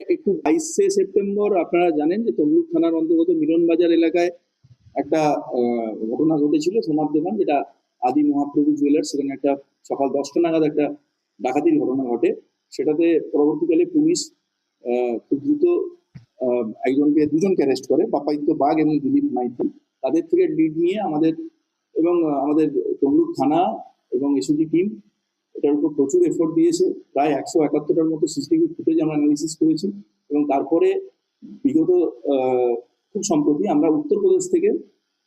একটু বাইশে সেপ্টেম্বর আপনারা জানেন যে তমলুক থানার অন্তর্গত মিলনবাজার এলাকায় একটা ঘটনা ঘটেছিল সোনার দোকান যেটা আদি মহাপ্রভু জুয়েলার্স, সেখানে একটা সকাল দশটা নাগাদ একটা ডাকাতির ঘটনা ঘটে। সেটাতে পরবর্তীকালে পুলিশ খুব দ্রুত একজনকে, দুজনকে অ্যারেস্ট করে। বাপাইত্য বাঘ এবং দিলীপ মাইতি। তাদের থেকে লিড নিয়ে আমাদের এবং আমাদের তমলুক থানা এবং এসওজি টিম এটার উপর প্রচুর এফোর্ট দিয়েছে। প্রায় একশো একাত্তরটার মতো সিসিটিভি ফুটেজ আমরা অ্যানালিসিস করেছি এবং তারপরে বিগত খুব সম্প্রতি আমরা উত্তরপ্রদেশ থেকে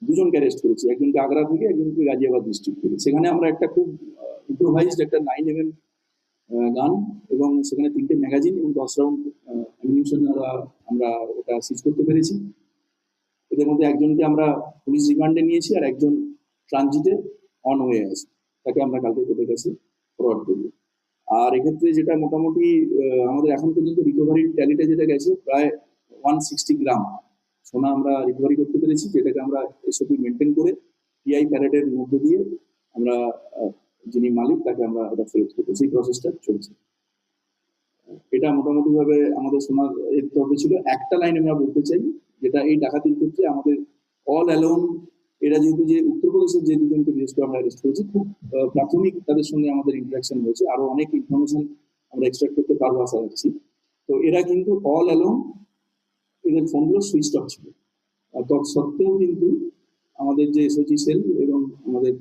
দুজনকে অ্যারেস্ট করেছি, একজনকে আগ্রা থেকে, একজনকে গাজিয়াবাদ ডিস্ট্রিক্ট থেকে। সেখানে আমরা একটা খুব ইম্প্রোভাইজড একটা নাইন এম গান এবং সেখানে তিনটে ম্যাগাজিন এবং দশ রাউন্ড অ্যামিনিউশন আমরা ওটা সিজ করতে পেরেছি। এদের মধ্যে একজনকে আমরা পুলিশ রিমান্ডে নিয়েছি আর একজন ট্রানজিটে অন হয়ে আছে। তাকে আমরা কালকে কোর্টের কাছে ফরওয়ার্ড আর এক্ষেত্রে যেটা মোটামুটি আমাদের এখন পর্যন্ত রিকভারির ট্যালিটা যেটা গেছে প্রায় ওয়ান সিক্সটি গ্রাম সোনা আমরা রিকভারি করতে পেরেছি, যেটাকে আমরা এসওপি মেনটেন করে টিআই প্যারেডের মধ্য দিয়ে আমরা যিনি মালিক, তাকে আমরা এটা ফেরত করব। সেই প্রসেসটা চলছে। এটা মোটামুটি ভাবে আমাদের সোনার এর তরফে ছিল। একটা লাইন আমরা বলতে চাই, যেটা এই ডাকাতির ক্ষেত্রে আমাদের অল অ্যালোন এরা যেহেতু যে উত্তরপ্রদেশের যে দুজনকে বিশেষ করে আমরা অ্যারেস্ট করেছি, খুব প্রাথমিক তাদের সঙ্গে আমাদের ইন্টারাকশন হয়েছে আরও অনেক ইনফরমেশন আমরা এক্সট্রাক্ট করতে পারব আশা রাখছি। তো এরা কিন্তু অল অ্যালোন এদের ফোনগুলো সুইচ অফ ছিল। তৎসত্ত্বেও কিন্তু আমাদের যে এসওজি সেল এবং আমাদের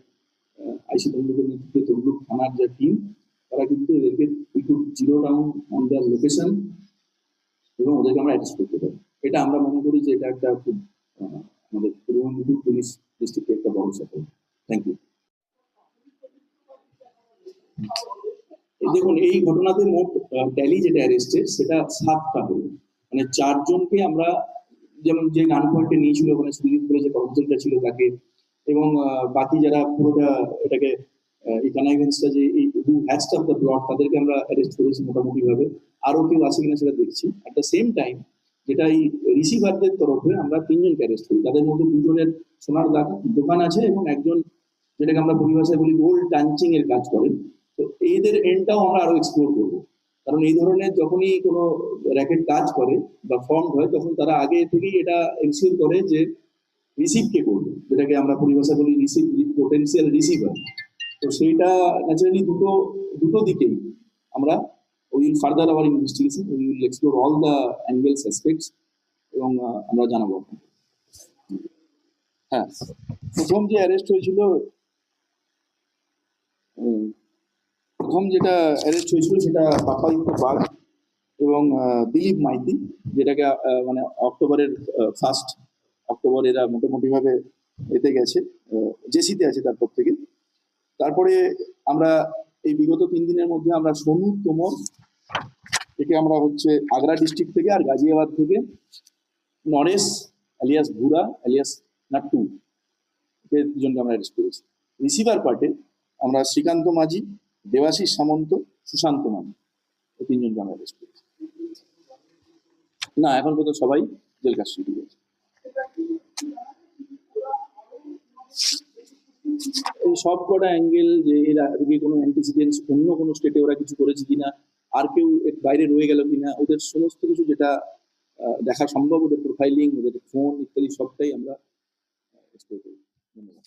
আইসি তমলুকের নেতৃত্বে তমলুক থানার যে টিম তারা কিন্তু এদেরকে একটু zero down on the location এবং ওদেরকে আমরা অ্যারেস্ট করতে পারি। এটা আমরা মনে করি যে এটা একটা খুব আমাদের পূর্ব মেদিনীপুর পুলিশ ডিস্ট্রিক্টে একটা বড় সফল থ্যাংক ইউ দেখুন, এই ঘটনাতে মোট ট্যালি যেটা অ্যারেস্টেড সেটা সাতটা হলো। মানে চারজনকে আমরা যেমন যে গান পয়েন্টে নিয়েছিল ওখানে সুদীপ বলে যে কর্মচারীটা ছিল তাকে, এবং বাকি যারা পুরোটা এটাকে কানাইভেন্সটা যে এই who hatched of the plot তাদেরকে আমরা অ্যারেস্ট করেছি মোটামুটি ভাবে আরও কেউ আছে কিনা সেটা দেখছি। অ্যাট দ্য সেম টাইম যেটা এই রিসিভারদের তরফে আমরা তিনজনকে অ্যারেস্ট করি। তাদের মধ্যে দুজনের সোনার দোকান আছে এবং একজন যেটাকে আমরা পরিভাষায় বলি গোল্ড টাঞ্চিং এর কাজ করেন তো এদের এন্ডটাও আমরা আরও এক্সপ্লোর করব। কারণ এই ধরনের যখনই কোনো র্যাকেট কাজ করে বা ফর্ম হয়, তখন তারা আগে থেকেই এটা এনশিওর করে যে রিসিভ কে করবে। যেটাকে আমরা পরিভাষা বলি রিসিভ পোটেন্সিয়াল রিসিভার তো সেইটা ন্যাচারালি দুটো দুটো দিকেই আমরা will further our investigation will explore all the angles aspects এবং আহ, আমরা জানাব। হ্যাঁ। প্রথম যে অ্যারেস্ট হয়েছিল প্রথম যেটা অ্যারেস্ট হয়েছিল সেটা পাপায়িত বাগ এবং দিলীপ মাইতি যেটাকে মানে অক্টোবরের ফার্স্ট অক্টোবর এরা মোটামুটি ভাবে এতে গেছে জেসিতে আছে তারপর থেকে তারপরে আমরা এই বিগত তিন দিনের মধ্যে আমরা সোনু তোমর থেকে আমরা হচ্ছে আগ্রা ডিস্ট্রিক্ট থেকে আর গাজিয়াবাদ থেকে নরেশ আলিয়াস ভুরা আলিয়াস নাট্টু এদের দুজনকে আমরা অ্যারেস্ট করেছি। রিসিভার পার্টে আমরা শ্রীকান্ত মাঝি, দেবাশিস সামন্ত, সুশান্ত মাঝি এই তিনজনকে আমরা অ্যারেস্ট করেছি। না, এখন পর্যন্ত সবাই জেল কাস্টডি আছে এই সব কটা অ্যাঙ্গেল যে এর কোনো অ্যান্টিসিডেন্টস অন্য কোনো স্টেটে ওরা কিছু করেছে কিনা আর কেউ বাইরে রয়ে গেল কিনা, ওদের সমস্ত কিছু যেটা দেখা সম্ভব, ওদের প্রোফাইলিং ওদের ফোন ইত্যাদি সবটাই আমরা ধন্যবাদ।